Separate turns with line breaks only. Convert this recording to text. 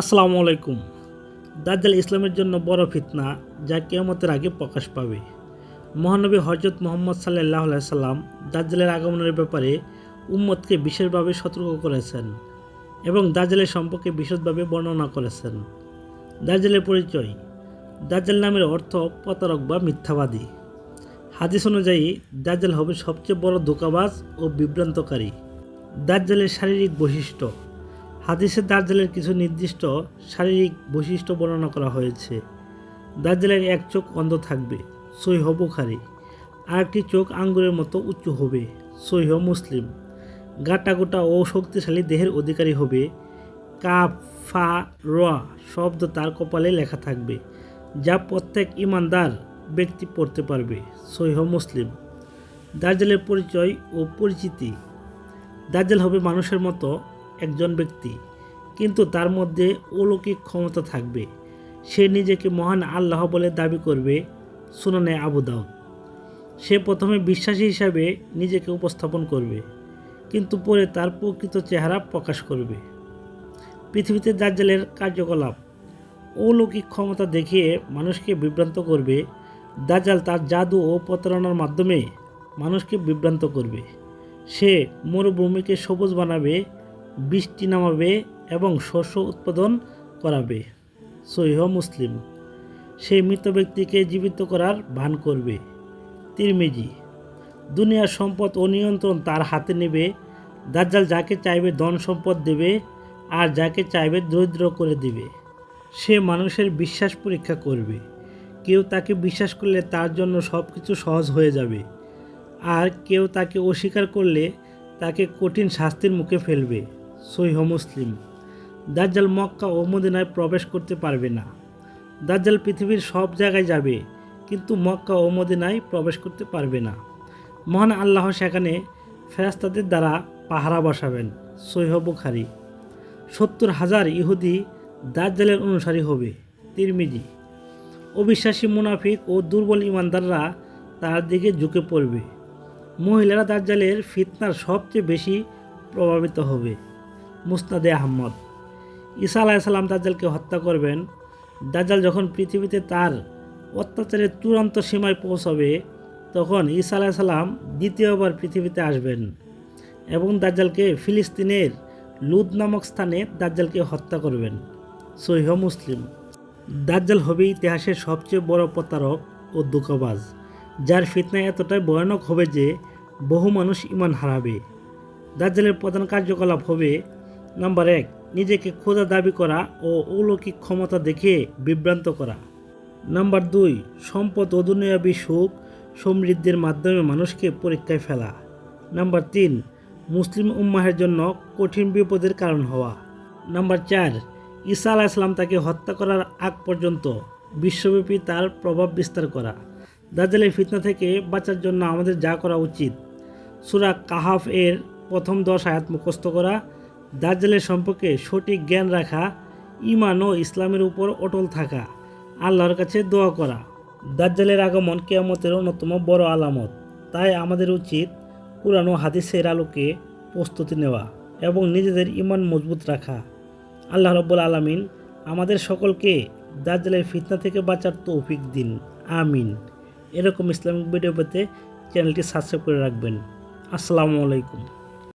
আসসালামু আলাইকুম। দাজ্জাল ইসলামের জন্য বড় ফিতনা যা কেয়ামতের আগে প্রকাশ পাবে। মহানবী হজরত মোহাম্মদ সাল্লাহ সাল্লাম দাজ্জালের আগমনের ব্যাপারে উম্মতকে বিশেষভাবে সতর্ক করেছেন এবং দাজ্জালের সম্পর্কে বিশদভাবে বর্ণনা করেছেন। দাজ্জালের পরিচয়, দাজ্জাল নামের অর্থ প্রতারক বা মিথ্যাবাদী। হাদিস অনুযায়ী, দাজ্জাল হবে সবচেয়ে বড় ধোকাবাজ ও বিভ্রান্তকারী। দাজ্জালের শারীরিক বৈশিষ্ট্য হাদিসে দার্জালের কিছু নির্দিষ্ট শারীরিক বৈশিষ্ট্য বর্ণনা করা হয়েছে। দার্জালের এক চোখ অন্ধ থাকবে, সৈহ বুখারি। আর একটি চোখ আঙ্গুরের মতো উঁচু হবে, সৈহ মুসলিম। গাটা গোটা ও শক্তিশালী দেহের অধিকারী হবে। কাপ ফা, রোয়া শব্দ তার কপালে লেখা থাকবে, যা প্রত্যেক ইমানদার ব্যক্তি পড়তে পারবে, সৈহ মুসলিম। দার্জালের পরিচয় ও পরিচিতি। দার্জাল হবে মানুষের মতো একজন ব্যক্তি, কিন্তু তার মধ্যে অলৌকিক ক্ষমতা থাকবে। সে নিজেকে মহান আল্লাহ বলে দাবি করবে সুনানে আবু দাউদ। সে প্রথমে বিশ্বাসী হিসাবে নিজেকে উপস্থাপন করবে, কিন্তু পরে তার প্রকৃত চেহারা প্রকাশ করবে। পৃথিবীতে দাজ্জালের কার্যকলাপ, অলৌকিক ক্ষমতা দেখিয়ে মানুষকে বিভ্রান্ত করবে, দাজ্জাল তার জাদু ও প্রতারণার মাধ্যমে মানুষকে বিভ্রান্ত করবে। সে মরুভূমিকে সবুজ বানাবে বৃষ্টি নামাবে এবং শস্য উৎপাদন করাবে। সহিহ মুসলিম। সেই মৃত ব্যক্তিকে জীবিত করার ভান করবে। তিরমিজি। দুনিয়ার সম্পদ ও নিয়ন্ত্রণ তার হাতে নেবে। দাজ্জাল যাকে চাইবে ধন সম্পদ দেবে আর যাকে চাইবে দরিদ্র করে দিবে। সে মানুষের বিশ্বাস পরীক্ষা করবে। কেউ তাকে বিশ্বাস করলে তার জন্য সব কিছু সহজ হয়ে যাবে। আর কেউ তাকে অস্বীকার করলে তাকে কঠিন শাস্তির মুখে ফেলবে। সহিহ মুসলিম। দাজ্জাল মক্কা ও মদিনায় প্রবেশ করতে পারবে না। দাজ্জাল পৃথিবীর সব জায়গায় যাবে, কিন্তু মক্কা ও মদিনায় প্রবেশ করতে পারবে না। মহান আল্লাহ সেখানে ফেরাস্তাদের দ্বারা পাহারা বসাবেন, সহিহ বুখারি। সত্তর হাজার ইহুদি দাজ্জালের অনুসারী হবে, তিরমিজি। অবিশ্বাসী মুনাফিক ও দুর্বল ইমানদাররা তার দিকে ঝুঁকে পড়বে। মহিলারা দাজ্জালের ফিতনার সবচেয়ে বেশি প্রভাবিত হবে। মুস্তাদে আহমদ। ঈসা আলাইসাল্লাম দাজ্জালকে হত্যা করবেন। দাজ্জাল যখন পৃথিবীতে তার অত্যাচারের চূড়ান্ত সীমায় পৌঁছবে, তখন ঈসা আলাইসাল্লাম দ্বিতীয়বার পৃথিবীতে আসবেন এবং দাজ্জালকে ফিলিস্তিনের লুদ নামক স্থানে দাজ্জালকে হত্যা করবেন। সহিহ মুসলিম। দাজ্জাল হবে ইতিহাসের সবচেয়ে বড় প্রতারক ও দুঃখবাজ যার ফিতনা এতটাই ভয়ানক হবে যে বহু মানুষ ইমান হারাবে। দাজ্জালের প্রধান কার্যকলাপ হবে নাম্বার এক, নিজেকে খোঁজা দাবি করা ও অলৌকিক ক্ষমতা দেখে বিভ্রান্ত করা। নাম্বার দুই, সম্পদ ও দুনিয়াবী সুখ সমৃদ্ধির মাধ্যমে মানুষকে পরীক্ষায় ফেলা। নাম্বার তিন, মুসলিম উম্মাহের জন্য কঠিন বিপদের কারণ হওয়া। নাম্বার চার, ঈসা আলাহ ইসলাম তাকে হত্যা করার আগ পর্যন্ত বিশ্বব্যাপী তার প্রভাব বিস্তার করা। দাজ্জালের ফিতনা থেকে বাঁচার জন্য আমাদের যা করা উচিত। সুরা কাহাফ এর প্রথম দশ আয়াত মুখস্থ করা দাজ্জালের সম্পর্কে সঠিক জ্ঞান রাখা ইমান ও ইসলামের উপর অটল থাকা, আল্লাহর কাছে দোয়া করা। দাজ্জালের আগমন কেয়ামতের অন্যতম বড় আলামত। তাই আমাদের উচিত পুরানো হাদিসের আলোকে প্রস্তুতি নেওয়া এবং নিজেদের ইমান মজবুত রাখা। আল্লাহ রব্বুল আলমিন আমাদের সকলকে দাজ্জালের ফিতনা থেকে বাঁচার তৌফিক দিন। আমিন। এরকম ইসলামিক ভিডিও পেতে চ্যানেলটি সাবস্ক্রাইব করে রাখবেন। আসসালামু আলাইকুম।